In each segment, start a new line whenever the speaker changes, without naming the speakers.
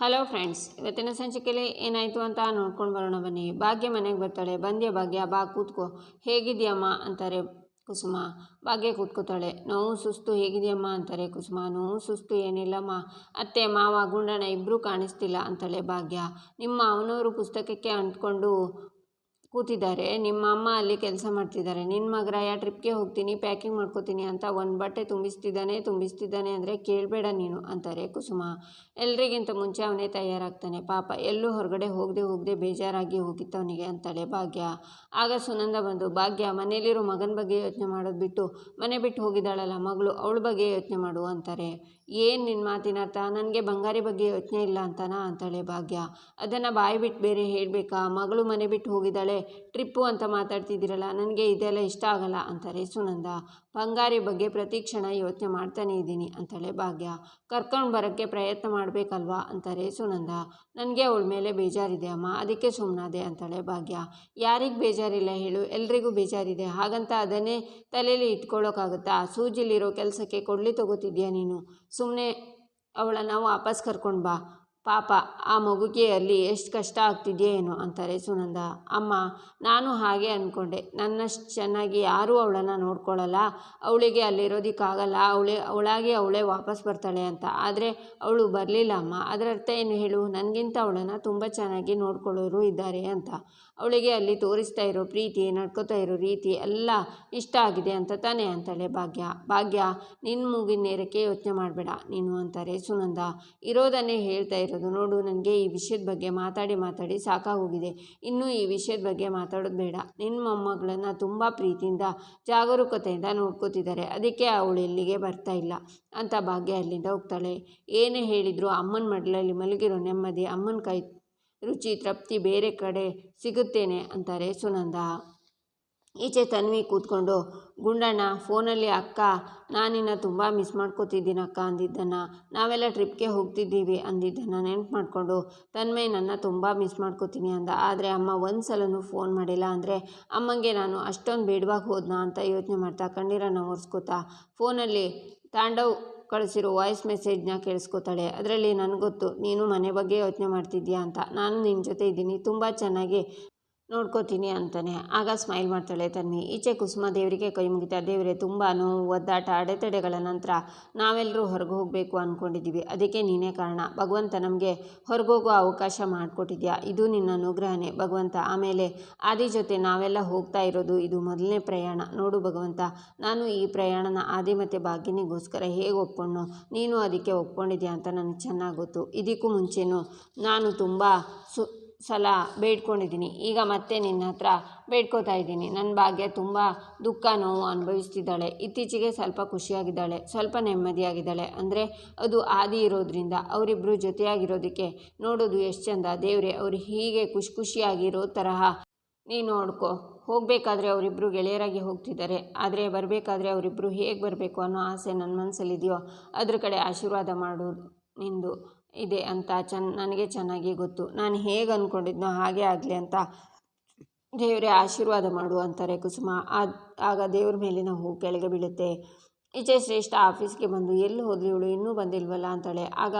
Hello friends, ಇವತ್ತಿನ ಸಂಚಿಕೆಯಲ್ಲಿ ಏನಾಯಿತು ಅಂತ ನೋಡ್ಕೊಂಡು ಬರೋಣ ಬನ್ನಿ. ಭಾಗ್ಯ ಮನೆಗೆ ಬರ್ತಾಳೆ. ಬಂದ್ಯ ಭಾಗ್ಯ? ಬಾ, ಕೂತ್ಕೋ. ಹೇಗಿದೆಯಮ್ಮ ಅಂತಾರೆ ಕುಸುಮ. ಭಾಗ್ಯ ಕೂತ್ಕೋತಾಳೆ. ನೋವು ಸುಸ್ತು ಹೇಗಿದೆಯಮ್ಮ ಅಂತಾರೆ ಕುಸುಮ. ನೋವು ಸುಸ್ತು ಏನಿಲ್ಲಮ್ಮ. ಅತ್ತೆ, ಮಾವ, ಗುಂಡಣ್ಣ ಇಬ್ಬರೂ ಕಾಣಿಸ್ತಿಲ್ಲ ಅಂತಾಳೆ ಭಾಗ್ಯ. ನಿಮ್ಮ ಅವನವರು ಪುಸ್ತಕಕ್ಕೆ ಅಂಟ್ಕೊಂಡು ಕೂತಿದ್ದಾರೆ. ನಿಮ್ಮ ಅಮ್ಮ ಅಲ್ಲಿ ಕೆಲಸ ಮಾಡ್ತಿದ್ದಾರೆ. ನಿನ್ನ ಮಗರಾಯ ಟ್ರಿಪ್ಗೆ ಹೋಗ್ತೀನಿ, ಪ್ಯಾಕಿಂಗ್ ಮಾಡ್ಕೋತೀನಿ ಅಂತ ಒಂದು ಬಟ್ಟೆ ತುಂಬಿಸ್ತಿದ್ದಾನೆ ತುಂಬಿಸ್ತಿದ್ದಾನೆ ಅಂದರೆ ಕೇಳಬೇಡ ನೀನು ಅಂತಾರೆ ಕುಸುಮ. ಎಲ್ರಿಗಿಂತ ಮುಂಚೆ ಅವನೇ ತಯಾರಾಗ್ತಾನೆ. ಪಾಪ ಎಲ್ಲೂ ಹೊರಗಡೆ ಹೋಗದೆ ಹೋಗದೆ ಬೇಜಾರಾಗಿ ಹೋಗಿತ್ತು ಅವನಿಗೆ ಅಂತಾಳೆ ಭಾಗ್ಯ. ಆಗ ಸುನಂದ ಬಂದು, ಭಾಗ್ಯ, ಮನೇಲಿರೋ ಮಗನ ಬಗ್ಗೆ ಯೋಚನೆ ಮಾಡೋದು ಬಿಟ್ಟು, ಮನೆ ಬಿಟ್ಟು ಹೋಗಿದ್ದಾಳಲ್ಲ ಮಗಳು, ಅವಳ ಬಗ್ಗೆ ಯೋಚನೆ ಮಾಡು ಅಂತಾರೆ. ಏನು ನಿನ್ನ ಮಾತಿನ ಅರ್ಥ? ನನಗೆ ಬಂಗಾರಿ ಬಗ್ಗೆ ಯೋಚನೆ ಇಲ್ಲ ಅಂತನಾ? ಅಂತಾಳೆ ಭಾಗ್ಯ. ಅದನ್ನು ಬಾಯಿ ಬಿಟ್ಟು ಬೇರೆ ಹೇಳಬೇಕಾ? ಮಗಳು ಮನೆ ಬಿಟ್ಟು ಹೋಗಿದ್ದಾಳೆ. ಟ್ರಿಪ್ಪು ಅಂತ ಮಾತಾಡ್ತಿದ್ದೀರಲ್ಲ, ನನಗೆ ಇದೆಲ್ಲ ಇಷ್ಟ ಆಗಲ್ಲ, ಅಂತಾರೆ ಸುನಂದ. ಬಂಗಾರಿ ಬಗ್ಗೆ ಪ್ರತಿ ಕ್ಷಣ ಯೋಚನೆ ಮಾಡ್ತಾನೆ ಇದ್ದೀನಿ, ಅಂತಾಳೆ ಭಾಗ್ಯ. ಕರ್ಕೊಂಡು ಬರೋಕ್ಕೆ ಪ್ರಯತ್ನ ಮಾಡಬೇಕಲ್ವಾ? ಅಂತಾರೆ ಸುನಂದ. ನನಗೆ ಅವಳ ಮೇಲೆ ಬೇಜಾರಿದೆ, ಅಮ್ಮ. ಅದಕ್ಕೆ ಸುಮ್ಮನಾದೆ ಅಂತಾಳೆ ಭಾಗ್ಯ. ಯಾರಿಗೆ ಬೇಜಾರಿಲ್ಲ ಹೇಳು. ಎಲ್ರಿಗೂ ಬೇಜಾರಿದೆ. ಹಾಗಂತ ಅದನ್ನೇ ತಲೆಯಲ್ಲಿ ಇಟ್ಕೊಳ್ಳೋಕ್ಕಾಗುತ್ತಾ ಸೂಜಿಲಿರೋ ಕೆಲಸಕ್ಕೆ ಕೊಡಲಿ ತಗೋತಿದ್ಯಾ ನೀನು? ಸುಮ್ಮನೆ ಅವಳನ್ನು ವಾಪಸ್ ಕರ್ಕೊಂಡು ಬಾ. ಪಾಪ, ಆ ಮಗುಗೆ ಅಲ್ಲಿ ಎಷ್ಟು ಕಷ್ಟ ಆಗ್ತಿದೆಯೋ ಏನೋ ಅಂತಾರೆ ಸುನಂದ. ಅಮ್ಮ, ನಾನು ಹಾಗೆ ಅಂದ್ಕೊಂಡೆ ನನ್ನಷ್ಟು ಚೆನ್ನಾಗಿ ಯಾರೂ ಅವಳನ್ನು ನೋಡ್ಕೊಳ್ಳಲ್ಲ ಅವಳಿಗೆ ಅಲ್ಲಿರೋದಕ್ಕಾಗಲ್ಲ. ಅವಳೆ, ಅವಳಾಗಿ ಅವಳೇ ವಾಪಸ್ ಬರ್ತಾಳೆ ಅಂತ. ಆದರೆ ಅವಳು ಬರಲಿಲ್ಲ ಅಮ್ಮ. ಅದರ ಅರ್ಥ ಏನು ಹೇಳು? ನನಗಿಂತ ಅವಳನ್ನು ತುಂಬ ಚೆನ್ನಾಗಿ ನೋಡ್ಕೊಳ್ಳೋರು ಇದ್ದಾರೆ ಅಂತ. ಅವಳಿಗೆ ಅಲ್ಲಿ ತೋರಿಸ್ತಾ ಇರೋ ಪ್ರೀತಿ, ನಡ್ಕೋತಾ ಇರೋ ರೀತಿ ಎಲ್ಲ ಇಷ್ಟ ಆಗಿದೆ ಅಂತ ತಾನೇ ಅಂತಾಳೆ ಭಾಗ್ಯ. ಭಾಗ್ಯ ನಿನ್ನ ಮೂಗಿನ ನೇರಕ್ಕೆ ಯೋಚನೆ ಮಾಡಬೇಡ ನೀನು ಅಂತಾರೆ ಸುನಂದ. ಇರೋದನ್ನೇ ಹೇಳ್ತಾ ಇರೋದು. ನೋಡು, ನನಗೆ ಈ ವಿಷಯದ ಬಗ್ಗೆ ಮಾತಾಡಿ ಮಾತಾಡಿ ಸಾಕಾಗೋಗಿದೆ. ಇನ್ನೂ ಈ ವಿಷಯದ ಬಗ್ಗೆ ಮಾತಾಡೋದು ಬೇಡ. ನಿನ್ನ ಮೊಮ್ಮಗಳನ್ನು ತುಂಬ ಪ್ರೀತಿಯಿಂದ, ಜಾಗರೂಕತೆಯಿಂದ ನೋಡ್ಕೋತಿದ್ದಾರೆ. ಅದಕ್ಕೆ ಅವಳು ಇಲ್ಲಿಗೆ ಬರ್ತಾ ಇಲ್ಲ. ಅಂತ ಭಾಗ್ಯ ಅಲ್ಲಿಂದ ಹೋಗ್ತಾಳೆ. ಏನೇ ಹೇಳಿದರೂ ಅಮ್ಮನ ಮಡಲಲ್ಲಿ ಮಲಗಿರೋ ನೆಮ್ಮದಿ, ಅಮ್ಮನ ಕೈ ರುಚಿ, ತೃಪ್ತಿ ಬೇರೆ ಕಡೆ ಸಿಗುತ್ತೇನೆ ಅಂತಾರೆ ಸುನಂದ. ಈಚೆ ತನ್ವಿ ಕೂತ್ಕೊಂಡು, ಗುಂಡಣ್ಣ, ಫೋನಲ್ಲಿ ಅಕ್ಕ ನಾನಿನ್ನ ತುಂಬ ಮಿಸ್ ಮಾಡ್ಕೋತಿದ್ದೀನಿ ಅಕ್ಕ ಅಂದಿದ್ದನ್ನ. ನಾವೆಲ್ಲ ಟ್ರಿಪ್ಗೆ ಹೋಗ್ತಿದ್ದೀವಿ ಅಂದಿದ್ದನ್ನು ನೆನ್ಪು ಮಾಡಿಕೊಂಡು ತನ್ಮೈ ನನ್ನ ತುಂಬ ಮಿಸ್ ಮಾಡ್ಕೋತೀನಿ ಅಂದ. ಆದರೆ ಅಮ್ಮ ಒಂದು ಸಲನೂ ಫೋನ್ ಮಾಡಿಲ್ಲ ಅಂದರೆ ಅಮ್ಮಂಗೆ ನಾನು ಅಷ್ಟೊಂದು ಬೇಡವಾಗಿ ಹೋದ್ನಾ ಅಂತ ಯೋಚನೆ ಮಾಡ್ತಾ ಕಣ್ಣೀರನ್ನು ಒರೆಸ್ಕೋತಾ, ಫೋನಲ್ಲಿ ತಾಂಡವ್ ಕಳಿಸಿರೋ ವಾಯ್ಸ್ ಮೆಸೇಜ್ನ ಕೇಳಿಸ್ಕೋತಾಳೆ. ಅದರಲ್ಲಿ ನನಗೊತ್ತು, ನೀನು ಮನೆ ಬಗ್ಗೆ ಯೋಚನೆ ಮಾಡ್ತಿದ್ದೀಯಾ ಅಂತ. ನಾನು ನಿನ್ನ ಜೊತೆ ಇದ್ದೀನಿ. ತುಂಬ ಚೆನ್ನಾಗಿ ನೋಡ್ಕೋತೀನಿ ಅಂತಾನೆ. ಆಗ ಸ್ಮೈಲ್ ಮಾಡ್ತಾಳೆ ತನ್ವಿ ಈಚೆ ಕುಸುಮ ದೇವರಿಗೆ ಕೈ ಮುಗಿತಾ, ದೇವರೇ, ತುಂಬ ನೋವು, ಒದ್ದಾಟ, ಅಡೆತಡೆಗಳ ನಂತರ ನಾವೆಲ್ಲರೂ ಹೊರಗೆ ಹೋಗಬೇಕು ಅಂದ್ಕೊಂಡಿದ್ದೀವಿ ಅದಕ್ಕೆ ನೀನೇ ಕಾರಣ. ಭಗವಂತ ನಮಗೆ ಹೊರಗೋಗೋ ಅವಕಾಶ ಮಾಡಿಕೊಟ್ಟಿದ್ಯಾ? ಇದು ನಿನ್ನ ಅನುಗ್ರಹನೇ. ಭಗವಂತ, ಆಮೇಲೆ ಆದಿ ಜೊತೆ ನಾವೆಲ್ಲ ಹೋಗ್ತಾ ಇರೋದು ಇದು ಮೊದಲನೇ ಪ್ರಯಾಣ. ನೋಡು ಭಗವಂತ, ನಾನು ಈ ಪ್ರಯಾಣನ ಆದಿ ಮತ್ತು ಭಾಗ್ಯನಿಗೋಸ್ಕರ ಹೇಗೆ ಒಪ್ಕೊಂಡು ನೀನು ಅದಕ್ಕೆ ಒಪ್ಕೊಂಡಿದ್ಯಾ ಅಂತ ನನಗೆ ಚೆನ್ನಾಗಿ ಗೊತ್ತು. ಇದಕ್ಕೂ ಮುಂಚೆನೂ ನಾನು ತುಂಬ ಸು ಸಲ ಬೇಡ್ಕೊಂಡಿದ್ದೀನಿ. ಈಗ ಮತ್ತೆ ನಿನ್ನ ಹತ್ರ ಬೇಡ್ಕೋತಾ ಇದ್ದೀನಿ. ನನ್ನ ಭಾಗ್ಯ ತುಂಬ ದುಃಖ, ನೋವು ಅನುಭವಿಸ್ತಿದ್ದಾಳೆ. ಇತ್ತೀಚೆಗೆ ಸ್ವಲ್ಪ ಖುಷಿಯಾಗಿದ್ದಾಳೆ, ಸ್ವಲ್ಪ ನೆಮ್ಮದಿಯಾಗಿದ್ದಾಳೆ. ಅಂದರೆ ಅದು ಆದಿ ಇರೋದ್ರಿಂದ ಅವರಿಬ್ಬರು ಜೊತೆಯಾಗಿರೋದಕ್ಕೆ ನೋಡೋದು ಎಷ್ಟು ಚಂದ. ದೇವರೇ, ಅವರು ಹೀಗೆ ಖುಷಿ ಖುಷಿಯಾಗಿರೋ ತರಹ ನೀನು ನೋಡ್ಕೊ. ಹೋಗಬೇಕಾದ್ರೆ ಅವರಿಬ್ಬರು ಗೆಳೆಯರಾಗಿ ಹೋಗ್ತಿದ್ದಾರೆ. ಆದರೆ ಬರಬೇಕಾದ್ರೆ ಅವರಿಬ್ಬರು ಹೇಗೆ ಬರಬೇಕು ಅನ್ನೋ ಆಸೆ ನನ್ನ ಮನಸ್ಸಲ್ಲಿದೆಯೋ ಅದ್ರ ಕಡೆ ಆಶೀರ್ವಾದ ಮಾಡೋದು ನಿಂದು. ಇದೆ ಅಂತ ಚೆನ್ನ ನನಗೆ ಚೆನ್ನಾಗಿ ಗೊತ್ತು. ನಾನು ಹೇಗೆ ಅಂದ್ಕೊಂಡಿದ್ನೋ ಹಾಗೆ ಆಗಲಿ ಅಂತ ದೇವರೇ ಆಶೀರ್ವಾದ ಮಾಡು ಅಂತಾರೆ ಕುಸುಮ. ಆಗ ದೇವ್ರ ಮೇಲಿನ ಹೂ ಕೆಳಗೆ ಬೀಳುತ್ತೆ. ಈಚೆ ಶ್ರೇಷ್ಠ ಆಫೀಸ್ಗೆ ಬಂದು, ಎಲ್ಲಿ ಹೋದ್ಲಿ ಇವಳು? ಇನ್ನೂ ಬಂದಿಲ್ವಲ್ಲ? ಅಂತಾಳೆ. ಆಗ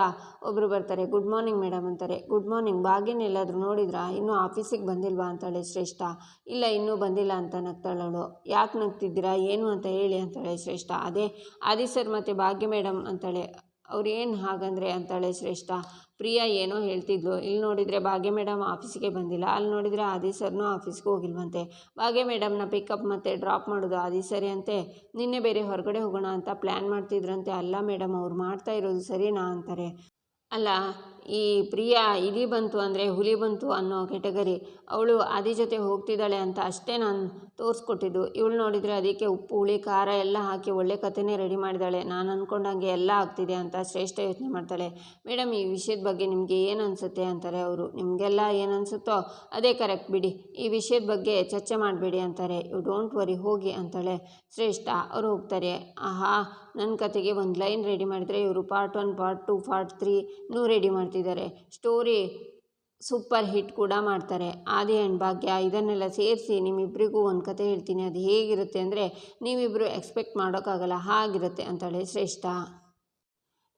ಒಬ್ಬರು ಬರ್ತಾರೆ, ಗುಡ್ ಮಾರ್ನಿಂಗ್ ಮೇಡಮ್ ಅಂತಾರೆ. ಗುಡ್ ಮಾರ್ನಿಂಗ್ ಭಾಗ್ಯನ ಎಲ್ಲಾದರೂ ನೋಡಿದ್ರಾ? ಇನ್ನೂ ಆಫೀಸಿಗೆ ಬಂದಿಲ್ವಾ? ಅಂತಾಳೆ ಶ್ರೇಷ್ಠ. ಇಲ್ಲ, ಇನ್ನೂ ಬಂದಿಲ್ಲ ಅಂತ ನಗ್ತಾಳವಳು ಯಾಕೆ ನಗ್ತಿದ್ದೀರಾ? ಏನು ಅಂತ ಹೇಳಿ ಅಂತಾಳೆ ಶ್ರೇಷ್ಠ. ಅದೇ ಆದಿ ಸರ್ ಮತ್ತು ಭಾಗ್ಯ ಮೇಡಮ್ ಅಂತಾಳೆ. ಅವ್ರು ಏನು ಹಾಗಂದ್ರೆ ಅಂತಾಳೆ ಶ್ರೇಷ್ಠ, ಪ್ರಿಯಾ ಏನೋ ಹೇಳ್ತಿದ್ಲು. ಇಲ್ಲಿ ನೋಡಿದರೆ ಭಾಗ್ಯ ಮೇಡಮ್ ಆಫೀಸಿಗೆ ಬಂದಿಲ್ಲ. ಅಲ್ಲಿ ನೋಡಿದರೆ ಆದಿ ಸರ್ನೂ ಆಫೀಸ್ಗೆ ಹೋಗಿಲ್ವಂತೆ. ಭಾಗ್ಯ ಮೇಡಮ್ನ ಪಿಕಪ್ ಮತ್ತು ಡ್ರಾಪ್ ಮಾಡೋದು ಆದಿ ಸರಿ ಅಂತೆ. ನಿನ್ನೆ ಬೇರೆ ಹೊರಗಡೆ ಹೋಗೋಣ ಅಂತ ಪ್ಲ್ಯಾನ್ ಮಾಡ್ತಿದ್ರಂತೆ. ಅಲ್ಲ ಮೇಡಮ್, ಅವ್ರು ಮಾಡ್ತಾ ಇರೋದು ಸರಿನಾ ಅಂತಾರೆ. ಅಲ್ಲ ಈ ಪ್ರಿಯಾ ಇಲಿ ಬಂತು ಅಂದರೆ ಹುಲಿ ಬಂತು ಅನ್ನೋ ಕೆಟಗರಿ ಅವಳು ಆದಿ ಜೊತೆ ಹೋಗ್ತಿದ್ದಾಳೆ ಅಂತ ಅಷ್ಟೇ ನಾನು ತೋರಿಸ್ಕೊಟ್ಟಿದ್ದು. ಇವಳು ನೋಡಿದರೆ ಅದಕ್ಕೆ ಉಪ್ಪು, ಹುಳಿ, ಖಾರ ಎಲ್ಲ ಹಾಕಿ ಒಳ್ಳೆ ಕಥೆನೇ ರೆಡಿ ಮಾಡಿದಾಳೆ. ನಾನು ಅಂದ್ಕೊಂಡಂಗೆ ಎಲ್ಲ ಆಗ್ತಿದೆ ಅಂತ ಶ್ರೇಷ್ಠ ಯೋಚನೆ ಮಾಡ್ತಾಳೆ. ಮೇಡಮ್ ಈ ವಿಷಯದ ಬಗ್ಗೆ ನಿಮಗೆ ಏನು ಅನಿಸುತ್ತೆ? ಅಂತಾರೆ ಅವರು. ನಿಮಗೆಲ್ಲ ಏನು ಅನಿಸುತ್ತೋ ಅದೇ ಕರೆಕ್ಟ್ ಬಿಡಿ. ಈ ವಿಷಯದ ಬಗ್ಗೆ ಚರ್ಚೆ ಮಾಡಬೇಡಿ ಅಂತಾರೆ. ಯು ಡೋಂಟ್ ವರಿ ಹೋಗಿ ಅಂತಾಳೆ. ಶ್ರೇಷ್ಠ, ಅವರು ಹೋಗ್ತಾರೆ. ಆಹಾ ನನ್ನ ಕತೆಗೆ ಒಂದು ಲೈನ್ ರೆಡಿ ಮಾಡಿದರೆ ಇವರು part one part two part ತ್ರೀನೂ ready ಮಾಡ್ತಿದ್ದಾರೆ. ಸ್ಟೋರಿ ಸೂಪರ್ ಹಿಟ್ ಕೂಡ ಮಾಡ್ತಾರೆ. ಆದಿ ಆ್ಯಂಡ್ ಭಾಗ್ಯ, ಇದನ್ನೆಲ್ಲ ಸೇರಿಸಿ ನಿಮ್ಮಿಬ್ಬರಿಗೂ ಒಂದು ಕತೆ ಹೇಳ್ತೀನಿ. ಅದು ಹೇಗಿರುತ್ತೆ ಅಂದರೆ ನೀವಿಬ್ಬರು ಎಕ್ಸ್ಪೆಕ್ಟ್ ಮಾಡೋಕ್ಕಾಗಲ್ಲ, ಹಾಗಿರುತ್ತೆ ಅಂತೇಳಿ ಶ್ರೇಷ್ಠ.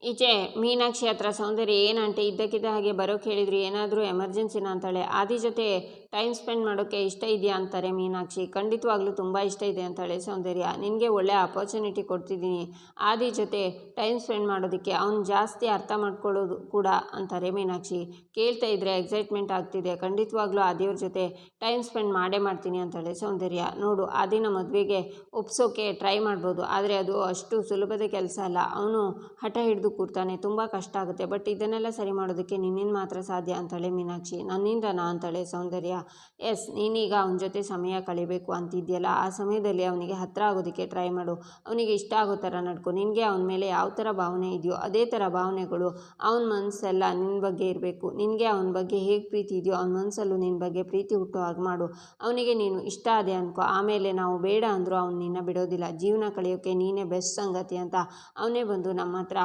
ಈಚೆ ಮೀನಾಕ್ಷಿ ಹತ್ರ ಸೌಂದರ್ಯ ಏನಂತೆ ಇದ್ದಕ್ಕಿದ್ದ ಹಾಗೆ ಬರೋಕೆ ಹೇಳಿದ್ರು, ಏನಾದರೂ ಎಮರ್ಜೆನ್ಸಿನ ಅಂತಾಳೆ. ಆದಿ ಜೊತೆ ಟೈಮ್ ಸ್ಪೆಂಡ್ ಮಾಡೋಕ್ಕೆ ಇಷ್ಟ ಇದೆಯಾ ಅಂತಾರೆ ಮೀನಾಕ್ಷಿ. ಖಂಡಿತವಾಗ್ಲೂ ತುಂಬ ಇಷ್ಟ ಇದೆ ಅಂತಾಳೆ ಸೌಂದರ್ಯ. ನಿನಗೆ ಒಳ್ಳೆ ಅಪರ್ಚುನಿಟಿ ಕೊಡ್ತಿದ್ದೀನಿ. ಆದಿ ಜೊತೆ ಟೈಮ್ ಸ್ಪೆಂಡ್ ಮಾಡೋದಕ್ಕೆ ಅವ್ನು ಜಾಸ್ತಿ ಅರ್ಥ ಮಾಡ್ಕೊಳ್ಳೋದು ಕೂಡ ಅಂತಾರೆ ಮೀನಾಕ್ಷಿ. ಕೇಳ್ತಾ ಇದ್ರೆ ಎಕ್ಸೈಟ್ಮೆಂಟ್ ಆಗ್ತಿದೆ. ಖಂಡಿತವಾಗ್ಲೂ ಆದಿಯವ್ರ ಜೊತೆ ಟೈಮ್ ಸ್ಪೆಂಡ್ ಮಾಡೇ ಮಾಡ್ತೀನಿ ಅಂತಾಳೆ ಸೌಂದರ್ಯ. ನೋಡು, ಆದಿನ ಮದುವೆಗೆ ಒಪ್ಸೋಕೆ ಟ್ರೈ ಮಾಡ್ಬೋದು. ಆದರೆ ಅದು ಅಷ್ಟು ಸುಲಭದ ಕೆಲಸ ಅಲ್ಲ. ಅವನು ಹಠ ಹಿಡಿದು ಕೂರ್ತಾನೆ. ತುಂಬ ಕಷ್ಟ ಆಗುತ್ತೆ. ಬಟ್ ಇದನ್ನೆಲ್ಲ ಸರಿ ಮಾಡೋದಕ್ಕೆ ನಿನ್ನಿಂದ ಮಾತ್ರ ಸಾಧ್ಯ ಅಂತಾಳೆ ಮೀನಾಕ್ಷಿ. ನನ್ನಿಂದನಾ ಅಂತಾಳೆ ಸೌಂದರ್ಯ. ಎಸ್ ನೀನೀಗ ಅವನ ಜೊತೆ ಸಮಯ ಕಳಿಬೇಕು ಅಂತಿದ್ಯಲ್ಲ, ಆ ಸಮಯದಲ್ಲಿ ಅವನಿಗೆ ಹತ್ತಿರ ಆಗೋದಕ್ಕೆ ಟ್ರೈ ಮಾಡು. ಅವನಿಗೆ ಇಷ್ಟ ಆಗೋ ಥರ ನಡ್ಕೊ. ನಿನಗೆ ಅವನ ಮೇಲೆ ಯಾವ ಥರ ಭಾವನೆ ಇದೆಯೋ, ಅದೇ ಥರ ಭಾವನೆಗಳು ಅವನ ಮನಸ್ಸೆಲ್ಲ ನಿನ್ನ ಬಗ್ಗೆ ಇರಬೇಕು. ನಿನಗೆ ಅವನ ಬಗ್ಗೆ ಹೇಗೆ ಪ್ರೀತಿ ಇದೆಯೋ, ಅವನ ಮನಸ್ಸಲ್ಲೂ ನಿನ್ನ ಬಗ್ಗೆ ಪ್ರೀತಿ ಹುಟ್ಟೋ ಹಾಗೆ ಮಾಡು. ಅವನಿಗೆ ನೀನು ಇಷ್ಟ ಅದೇ ಅನ್ಕೋ. ಆಮೇಲೆ ನಾವು ಬೇಡ ಅಂದರೂ ಅವನು ನಿನ್ನ ಬಿಡೋದಿಲ್ಲ. ಜೀವನ ಕಳೆಯೋಕ್ಕೆ ನೀನೇ ಬೆಸ್ಟ್ ಸಂಗತಿ ಅಂತ ಅವನೇ ಬಂದು ನಮ್ಮ ಹತ್ರ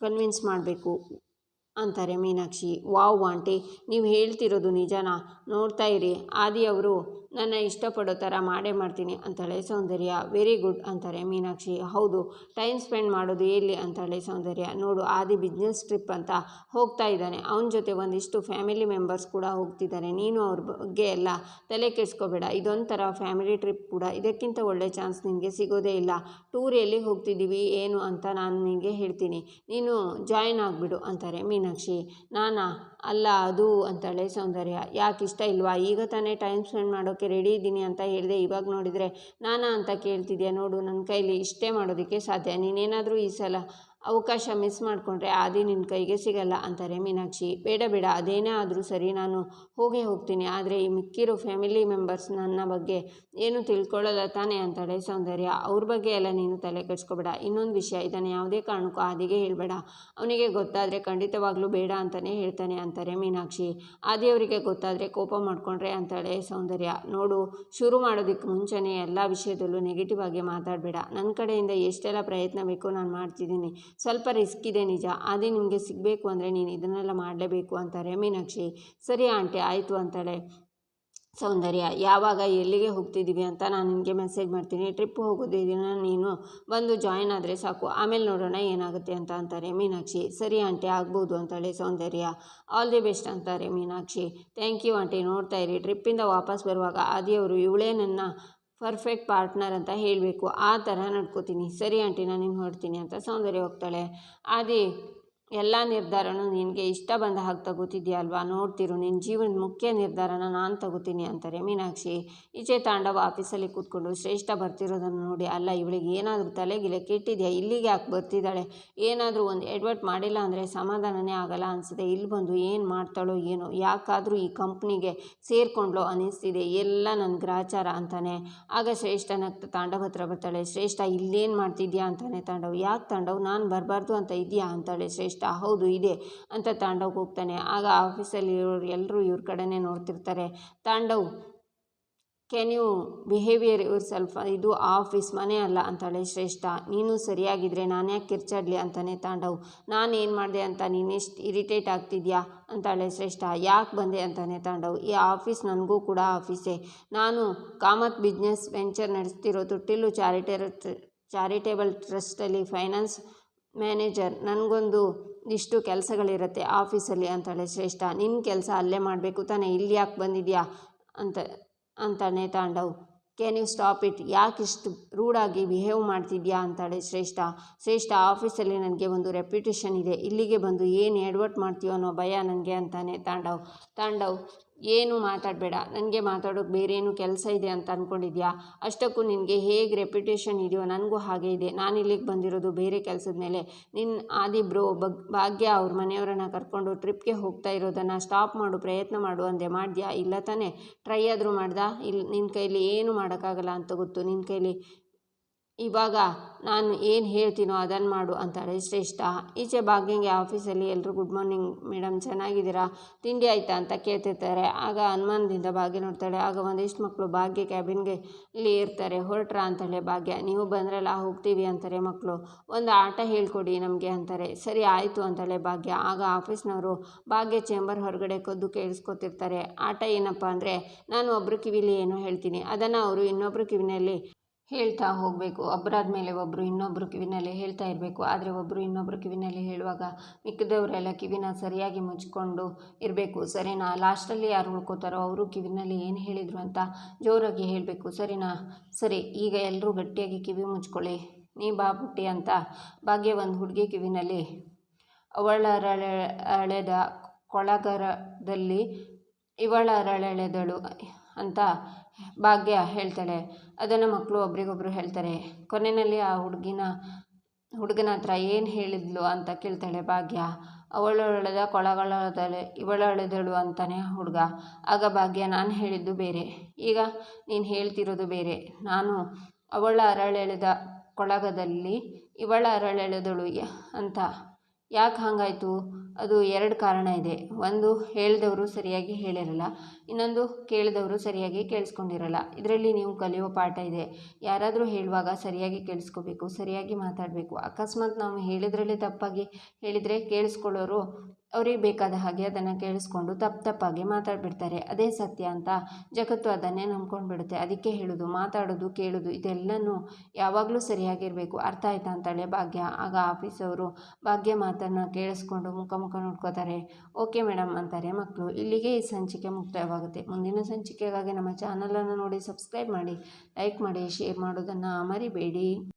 ಕನ್ವಿನ್ಸ್ ಮಾಡಬೇಕು. ಅಂತಾರೆ ಮೀನಾಕ್ಷಿ. ವಾವ್ ಆಂಟಿ ನೀವು ಹೇಳ್ತಿರೋದು ನಿಜಾನಾ? ನೋಡ್ತಾ ಇರಿ. ಆದಿ ಅವರು ನನ್ನ ಇಷ್ಟಪಡೋ ಥರ ಮಾಡೇ ಮಾಡ್ತೀನಿ ಅಂತಾಳೆ ಸೌಂದರ್ಯ. ವೆರಿ ಗುಡ್ ಅಂತಾರೆ ಮೀನಾಕ್ಷಿ. ಹೌದು ಟೈಮ್ ಸ್ಪೆಂಡ್ ಮಾಡೋದು ಎಲ್ಲಿ ಅಂತಾಳೆ ಸೌಂದರ್ಯ. ನೋಡು, ಆದಿ ಬಿಸ್ನೆಸ್ ಟ್ರಿಪ್ ಅಂತ ಹೋಗ್ತಾ ಇದ್ದಾನೆ. ಅವನ ಜೊತೆ ಒಂದಿಷ್ಟು ಫ್ಯಾಮಿಲಿ ಮೆಂಬರ್ಸ್ ಕೂಡ ಹೋಗ್ತಿದ್ದಾರೆ. ನೀನು ಅವ್ರ ಬಗ್ಗೆ ಎಲ್ಲ ತಲೆ ಕೆಡಿಸ್ಕೋಬೇಡ. ಇದೊಂಥರ ಫ್ಯಾಮಿಲಿ ಟ್ರಿಪ್ ಕೂಡ. ಇದಕ್ಕಿಂತ ಒಳ್ಳೆ ಚಾನ್ಸ್ ನಿನಗೆ ಸಿಗೋದೇ ಇಲ್ಲ. ಟೂರ್ ಎಲ್ಲಿ ಹೋಗ್ತಿದ್ದೀವಿ, ಏನು ಅಂತ ನಾನು ನಿನಗೆ ಹೇಳ್ತೀನಿ. ನೀನು ಜಾಯಿನ್ ಆಗಿಬಿಡು ಅಂತಾರೆ ಮೀನಾಕ್ಷಿ. ನಾನಾ? ಅಲ್ಲ, ಅದು ಅಂತಾಳೆ ಸೌಂದರ್ಯ. ಯಾಕೆ ಇಷ್ಟ ಇಲ್ವಾ? ಈಗ ತಾನೇ ಟೈಮ್ ಸ್ಪೆಂಡ್ ಮಾಡೋಕ್ಕೆ ರೆಡಿ ಇದ್ದೀನಿ ಅಂತ ಹೇಳಿದೆ, ಇವಾಗ ನೋಡಿದರೆ ನಾನಾ ಅಂತ ಕೇಳ್ತಿದ್ಯಾ ನೋಡು ನನ್ನ ಕೈಲಿ ಇಷ್ಟೇ ಮಾಡೋದಕ್ಕೆ ಸಾಧ್ಯ, ನೀನೇನಾದರೂ ಈ ಸಲ ಅವಕಾಶ ಮಿಸ್ ಮಾಡಿಕೊಂಡ್ರೆ ಆದಿ ನಿನ್ನ ಕೈಗೆ ಸಿಗಲ್ಲ ಅಂತಾರೆ ಮೀನಾಕ್ಷಿ. ಬೇಡ ಬೇಡ, ಅದೇನೇ ಆದರೂ ಸರಿ, ನಾನು ಹೋಗೇ ಹೋಗ್ತೀನಿ. ಆದರೆ ಈ ಮಿಕ್ಕಿರೋ ಫ್ಯಾಮಿಲಿ ಮೆಂಬರ್ಸ್ ನನ್ನ ಬಗ್ಗೆ ಏನು ತಿಳ್ಕೊಳ್ಳಲ್ಲ ತಾನೇ ಅಂತಾಳೆ ಸೌಂದರ್ಯ. ಅವ್ರ ಬಗ್ಗೆ ಎಲ್ಲ ನೀನು ತಲೆ ಕೆಡಿಸ್ಕೋಬೇಡ. ಇನ್ನೊಂದು ವಿಷಯ, ಇದನ್ನು ಯಾವುದೇ ಕಾರಣಕ್ಕೂ ಆದಿಗೆ ಹೇಳಬೇಡ. ಅವನಿಗೆ ಗೊತ್ತಾದರೆ ಖಂಡಿತವಾಗ್ಲೂ ಬೇಡ ಅಂತಲೇ ಹೇಳ್ತಾನೆ ಅಂತಾರೆ ಮೀನಾಕ್ಷಿ. ಆದಿಯವರಿಗೆ ಗೊತ್ತಾದರೆ ಕೋಪ ಮಾಡಿಕೊಂಡ್ರೆ ಅಂತಾಳೆ ಸೌಂದರ್ಯ. ನೋಡು, ಶುರು ಮಾಡೋದಕ್ಕೆ ಮುಂಚೆನೇ ಎಲ್ಲ ವಿಷಯದಲ್ಲೂ ನೆಗೆಟಿವ್ ಆಗಿ ಮಾತಾಡಬೇಡ. ನನ್ನ ಕಡೆಯಿಂದ ಎಷ್ಟೆಲ್ಲ ಪ್ರಯತ್ನ ಬೇಕೋ ನಾನು ಮಾಡ್ತಿದ್ದೀನಿ. ಸ್ವಲ್ಪ ರಿಸ್ಕ್ ಇದೆ ನಿಜ. ಅದೇ ನಿಮಗೆ ಸಿಗಬೇಕು ಅಂದರೆ ನೀನು ಇದನ್ನೆಲ್ಲ ಮಾಡಲೇಬೇಕು ಅಂತಾರೆ ಮೀನಾಕ್ಷಿ. ಸರಿ ಆಂಟಿ, ಆಯಿತು ಅಂತಾಳೆ. ಸೌಂದರ್ಯ, ಯಾವಾಗ ಎಲ್ಲಿಗೆ ಹೋಗ್ತಿದ್ದೀವಿ ಅಂತ ನಾನು ನಿಮಗೆ ಮೆಸೇಜ್ ಮಾಡ್ತೀನಿ. ಟ್ರಿಪ್ ಹೋಗೋದಿದ್ದೀನ ನೀನು ಬಂದು ಜಾಯಿನ್ ಆದರೆ ಸಾಕು. ಆಮೇಲೆ ನೋಡೋಣ ಏನಾಗುತ್ತೆ ಅಂತ ಅಂತಾರೆ ಮೀನಾಕ್ಷಿ. ಸರಿ ಆಂಟಿ, ಆಗ್ಬೋದು ಅಂತಾಳೆ ಸೌಂದರ್ಯ. ಆಲ್ ದಿ ಬೆಸ್ಟ್ ಅಂತಾರೆ ಮೀನಾಕ್ಷಿ. Thank you aunty. ನೋಡ್ತಾ ಇರಿ. ಟ್ರಿಪ್ಪಿಂದ ವಾಪಸ್ ಬರುವಾಗ, ಆದಿಯವರು ಇವಳೇ ನನ್ನ ಪರ್ಫೆಕ್ಟ್ ಪಾರ್ಟ್ನರ್ ಅಂತ ಹೇಳಬೇಕು. ಆ ಥರ ನಡ್ಕೋತೀನಿ. ಸರಿ ಆಂಟಿ, ನಾನು ನಿಮ್ಗೆ ಹೊರಡ್ತೀನಿ ಅಂತ ಸೌಂದರ್ಯ ಹೋಗ್ತಾಳೆ. ಆದಿ ಎಲ್ಲ ನಿರ್ಧಾರನೂ ನಿನಗೆ ಇಷ್ಟ ಬಂದ ಹಾಗೆ ತಗೋತಿದ್ಯಾ ಅಲ್ವಾ? ನೋಡ್ತಿರು ನಿನ್ನ ಜೀವನದ ಮುಖ್ಯ ನಿರ್ಧಾರನ ನಾನು ತಗೋತೀನಿ ಅಂತಾರೆ ಮೀನಾಕ್ಷಿ. ಈಚೆ ತಾಂಡವ ಆಫೀಸಲ್ಲಿ ಕೂತ್ಕೊಂಡು ಶ್ರೇಷ್ಠ ಬರ್ತಿರೋದನ್ನು ನೋಡಿ, ಅಲ್ಲ, ಇವಳಿಗೆ ಏನಾದರೂ ತಲೆಗಿಲೆ ಕೆಟ್ಟಿದೆಯಾ? ಇಲ್ಲಿಗೆ ಯಾಕೆ ಬರ್ತಿದ್ದಾಳೆ? ಏನಾದರೂ ಒಂದು ಎಡ್ವರ್ಟ್ ಮಾಡಿಲ್ಲ ಅಂದರೆ ಸಮಾಧಾನನೇ ಆಗಲ್ಲ ಅನಿಸಿದೆ ಇಲ್ಲಿ ಬಂದು ಏನು ಮಾಡ್ತಾಳೋ ಏನೋ, ಯಾಕಾದರೂ ಈ ಕಂಪ್ನಿಗೆ ಸೇರಿಕೊಂಡ್ಲೋ ಅನ್ನಿಸ್ತಿದೆ ಎಲ್ಲ ನನ್ನ ಗ್ರಾಚಾರ ಅಂತಾನೆ. ಆಗ ಶ್ರೇಷ್ಠ ನಗ್ತ ತಾಂಡವ ಹತ್ರ ಬರ್ತಾಳೆ, ಶ್ರೇಷ್ಠ, ಇಲ್ಲೇನು ಮಾಡ್ತಿದ್ಯಾ? ಅಂತಾನೆ ತಾಂಡವ್. ಯಾಕೆ ತಾಂಡವ್? ನಾನು ಬರಬಾರ್ದು ಅಂತ ಇದೆಯಾ? ಅಂತಾಳೆ ಶ್ರೇಷ್ಠ. ಹೌದು, ಇದೆ. ಅಂತ ತಾಂಡವ್ಗೆ ಹೋಗ್ತಾನೆ ಆಗ ಆಫೀಸಲ್ಲಿ ಇರೋರು ಎಲ್ಲರೂ ಇವ್ರ ಕಡೆನೇ ನೋಡ್ತಿರ್ತಾರೆ. ತಾಂಡವ್ ಕ್ಯಾನ್ ಯು ಬಿಹೇವಿಯರ್ ಇವ್ರ ಸ್ವಲ್ಪ ಇದು ಆಫೀಸ್ ಮನೆ ಅಲ್ಲ ಅಂತಾಳೆ ಶ್ರೇಷ್ಠ. ನೀನು ಸರಿಯಾಗಿದ್ದರೆ ನಾನು ಯಾಕೆ ಕಿರ್ಚಾಡ್ಲಿ ಅಂತಾನೆ ತಾಂಡವ್. ಏನು ಮಾಡಿದೆ ಅಂತ ನೀನೆಷ್ಟು ಇರಿಟೇಟ್ ಆಗ್ತಿದ್ಯಾ ಅಂತಾಳೆ ಶ್ರೇಷ್ಠ. ಯಾಕೆ ಬಂದೆ ಅಂತಾನೆ ತಾಂಡವ್. ಈ ಆಫೀಸ್ ನನಗೂ ಕೂಡ ಆಫೀಸೇ ನಾನು ಕಾಮತ್ ಬಿಸ್ನೆಸ್ ವೆಂಚರ್ ನಡೆಸ್ತಿರೋ ತೊಟ್ಟಿಲು ಚಾರಿಟೇಬಲ್ ಚಾರಿಟೇಬಲ್ ಟ್ರಸ್ಟಲ್ಲಿ ಫೈನಾನ್ಸ್ ಮ್ಯಾನೇಜರ್, ನನಗೊಂದು ಇಷ್ಟು ಕೆಲಸಗಳಿರುತ್ತೆ ಆಫೀಸಲ್ಲಿ ಅಂತಾಳೆ, ಶ್ರೇಷ್ಠ ನಿನ್ನ ಕೆಲಸ ಅಲ್ಲೇ ಮಾಡಬೇಕು ತಾನೇ, ಇಲ್ಲಿ ಯಾಕೆ ಬಂದಿದ್ಯಾ ಅಂತ, ಅಂತಾನೆ Tandav. Can you stop it ಯಾಕೆ ಇಷ್ಟು ರೂಡಾಗಿ ಬಿಹೇವ್ ಮಾಡ್ತಿದ್ಯಾ ಅಂತಾಳೆ, ಶ್ರೇಷ್ಠ. ಶ್ರೇಷ್ಠ, ಆಫೀಸಲ್ಲಿ ನನಗೆ ಒಂದು ರೆಪ್ಯುಟೇಷನ್ ಇದೆ, ಇಲ್ಲಿಗೆ ಬಂದು ಏನು ಎಡ್ವರ್ಟ್ ಮಾಡ್ತೀಯೋ ಅನ್ನೋ ಭಯ ನನಗೆ ಅಂತಾನೆ ತಾಂಡವ್. ತಾಂಡವ್ ಏನು ಮಾತಾಡಬೇಡ. ನನಗೆ ಮಾತಾಡೋಕೆ ಬೇರೆ ಏನು ಕೆಲಸ ಇದೆ ಅಂತ ಅಂದ್ಕೊಂಡಿದ್ಯಾ ಅಷ್ಟಕ್ಕೂ ನಿನಗೆ ಹೇಗೆ ರೆಪ್ಯುಟೇಷನ್ ಇದೆಯೋ ನನಗೂ ಹಾಗೆ ಇದೆ. ನಾನು ಇಲ್ಲಿಗೆ ಬಂದಿರೋದು ಬೇರೆ ಕೆಲಸದ ಮೇಲೆ. ನಿನ್ನ ಆದಿ ಬ್ರೋ ಬಗ್ ಭಾಗ್ಯ ಅವ್ರ ಮನೆಯವರನ್ನ ಕರ್ಕೊಂಡು ಟ್ರಿಪ್ಗೆ ಹೋಗ್ತಾ ಇರೋದನ್ನು ಸ್ಟಾಪ್ ಮಾಡು, ಪ್ರಯತ್ನ ಮಾಡು ಅಂದೆ. ಮಾಡಿದ್ಯಾ? ಇಲ್ಲ ತಾನೇ. ಟ್ರೈ ಆದರೂ ಮಾಡ್ದಾ? ಇಲ್ಲಿ ನಿನ್ನ ಕೈಲಿ ಏನು ಮಾಡೋಕ್ಕಾಗಲ್ಲ ಅಂತ ಗೊತ್ತು. ನಿನ್ನ ಕೈಲಿ ಇವಾಗ ನಾನು ಏನು ಹೇಳ್ತೀನೋ ಅದನ್ನು ಮಾಡು ಅಂತಾಳೆ ಶ್ರೇಷ್ಠ ಈಚೆ ಭಾಗ್ಯಂಗೆ ಆಫೀಸಲ್ಲಿ ಎಲ್ಲರೂ ಗುಡ್ ಮಾರ್ನಿಂಗ್ ಮೇಡಮ್ ಚೆನ್ನಾಗಿದ್ದೀರಾ? ತಿಂಡಿ ಆಯಿತಾ ಅಂತ ಕೇಳ್ತಿರ್ತಾರೆ. ಆಗ ಅನುಮಾನದಿಂದ ಭಾಗ್ಯ ನೋಡ್ತಾಳೆ. ಆಗ ಒಂದಿಷ್ಟು ಮಕ್ಕಳು ಭಾಗ್ಯ ಕ್ಯಾಬಿನ್ಗೆ ಇಲ್ಲಿ ಇರ್ತಾರೆ. ಹೊರಟ್ರ ಅಂತಾಳೆ ಭಾಗ್ಯ. ನೀವು ಬಂದ್ರಲ್ಲ, ಹೋಗ್ತೀವಿ ಅಂತಾರೆ ಮಕ್ಕಳು ಒಂದು ಆಟ ಹೇಳ್ಕೊಡಿ ನಮಗೆ ಅಂತಾರೆ. ಸರಿ, ಆಯಿತು ಅಂತಾಳೆ ಭಾಗ್ಯ. ಆಗ ಆಫೀಸ್ನವರು ಭಾಗ್ಯ ಚೇಂಬರ್ ಹೊರಗಡೆ ಕದ್ದು ಕೇಳಿಸ್ಕೊತಿರ್ತಾರೆ. ಆಟ ಏನಪ್ಪ ಅಂದರೆ, ನಾನು ಒಬ್ಬರು ಕಿವಿಲಿ ಏನೋ ಹೇಳ್ತೀನಿ. ಅದನ್ನು ಅವರು ಇನ್ನೊಬ್ಬರು ಕಿವಿನಲ್ಲಿ ಹೇಳ್ತಾ ಹೋಗಬೇಕು. ಒಬ್ಬರಾದ ಮೇಲೆ ಒಬ್ಬರು ಇನ್ನೊಬ್ಬರು ಕಿವಿನಲ್ಲಿ ಹೇಳ್ತಾ ಇರಬೇಕು. ಆದರೆ ಒಬ್ಬರು ಇನ್ನೊಬ್ಬರು ಕಿವಿನಲ್ಲಿ ಹೇಳುವಾಗ ಮಿಕ್ಕಿದವರೆಲ್ಲ ಕಿವಿನ ಸರಿಯಾಗಿ ಮುಚ್ಕೊಂಡು ಇರಬೇಕು. ಸರಿನಾ? ಲಾಸ್ಟಲ್ಲಿ ಯಾರು ಉಳ್ಕೋತಾರೋ ಅವರು ಕಿವಿನಲ್ಲಿ ಏನು ಹೇಳಿದರು ಅಂತ ಜೋರಾಗಿ ಹೇಳಬೇಕು. ಸರಿನಾ? ಸರಿ, ಈಗ ಎಲ್ಲರೂ ಗಟ್ಟಿಯಾಗಿ ಕಿವಿ ಮುಚ್ಕೊಳ್ಳಿ. ನೀ ಬಾ ಪುಟ್ಟಿ ಅಂತ ಭಾಗ್ಯ ಒಂದು ಹುಡುಗಿ ಕಿವಿನಲ್ಲಿ ಅವಳರಳೆ ಅಳೆದ ಕೊಳಗರದಲ್ಲಿ ಇವಳರಳೆಳೆದಳು ಅಂತ ಭಾಗ್ಯ ಹೇಳ್ತಾಳೆ. ಅದನ್ನು ಮಕ್ಕಳು ಒಬ್ರಿಗೊಬ್ರು ಹೇಳ್ತಾರೆ. ಕೊನೆಯಲ್ಲಿ ಆ ಹುಡುಗಿನ, ಹುಡುಗನ ಹತ್ರ ಏನು ಹೇಳಿದ್ಲು ಅಂತ ಕೇಳ್ತಾಳೆ ಭಾಗ್ಯ. ಅವಳೊಳೆದ ಕೊಳಗಳೊಳದಳೆ ಇವಳೊಳೆದಳು ಅಂತಾನೆ ಹುಡುಗ. ಆಗ ಭಾಗ್ಯ, ನಾನು ಹೇಳಿದ್ದು ಬೇರೆ. ಈಗ ನೀನು ಹೇಳ್ತಿರೋದು ಬೇರೆ. ನಾನು ಅವಳ ಅರಳೆಳೆದ ಕೊಳಗದಲ್ಲಿ ಇವಳ ಅರಳೆಳೆದಳು ಅಂತ ಯಾಕೆ ಹಾಗಾಯಿತು? ಅದು ಎರಡು ಕಾರಣ ಇದೆ. ಒಂದು, ಹೇಳಿದವರು ಸರಿಯಾಗಿ ಹೇಳಿರಲ್ಲ. ಇನ್ನೊಂದು, ಕೇಳಿದವರು ಸರಿಯಾಗಿ ಕೇಳಿಸ್ಕೊಂಡಿರಲ್ಲ. ಇದರಲ್ಲಿ ನೀವು ಕಲಿಯುವ ಪಾಠ ಇದೆ. ಯಾರಾದರೂ ಹೇಳುವಾಗ ಸರಿಯಾಗಿ ಕೇಳಿಸ್ಕೋಬೇಕು, ಸರಿಯಾಗಿ ಮಾತಾಡಬೇಕು. ಅಕಸ್ಮಾತ್ ನಾವು ಹೇಳಿದ್ರಲ್ಲೇ ತಪ್ಪಾಗಿ ಹೇಳಿದರೆ ಕೇಳಿಸ್ಕೊಳ್ಳೋರು ಅವ್ರಿಗೆ ಬೇಕಾದ ಹಾಗೆ ಅದನ್ನು ಕೇಳಿಸ್ಕೊಂಡು ತಪ್ಪು ತಪ್ಪಾಗಿ ಮಾತಾಡ್ಬಿಡ್ತಾರೆ. ಅದೇ ಸತ್ಯ ಅಂತ ಜಗತ್ತು ಅದನ್ನೇ ನಂಬ್ಕೊಂಡು ಬಿಡುತ್ತೆ ಅದಕ್ಕೆ ಹೇಳೋದು, ಮಾತಾಡೋದು, ಕೇಳೋದು, ಇದೆಲ್ಲನೂ ಯಾವಾಗಲೂ ಸರಿಯಾಗಿರಬೇಕು. ಅರ್ಥ ಆಯ್ತಾ ಅಂತಾಳೆ ಭಾಗ್ಯ. ಆಗ ಆಫೀಸವರು ಭಾಗ್ಯ ಮಾತನ್ನು ಕೇಳಿಸ್ಕೊಂಡು ಮುಖ ಮುಖ ನೋಡ್ಕೋತಾರೆ. ಓಕೆ ಮೇಡಮ್ ಅಂತಾರೆ ಮಕ್ಕಳು ಇಲ್ಲಿಗೆ ಈ ಸಂಚಿಕೆ ಮುಕ್ತಾಯವಾಗುತ್ತೆ ಮುಂದಿನ ಸಂಚಿಕೆಗಾಗಿ ನಮ್ಮ ಚಾನಲನ್ನು ನೋಡಿ ಸಬ್ಸ್ಕ್ರೈಬ್ ಮಾಡಿ, ಲೈಕ್ ಮಾಡಿ, ಶೇರ್ ಮಾಡೋದನ್ನು ಮರಿಬೇಡಿ.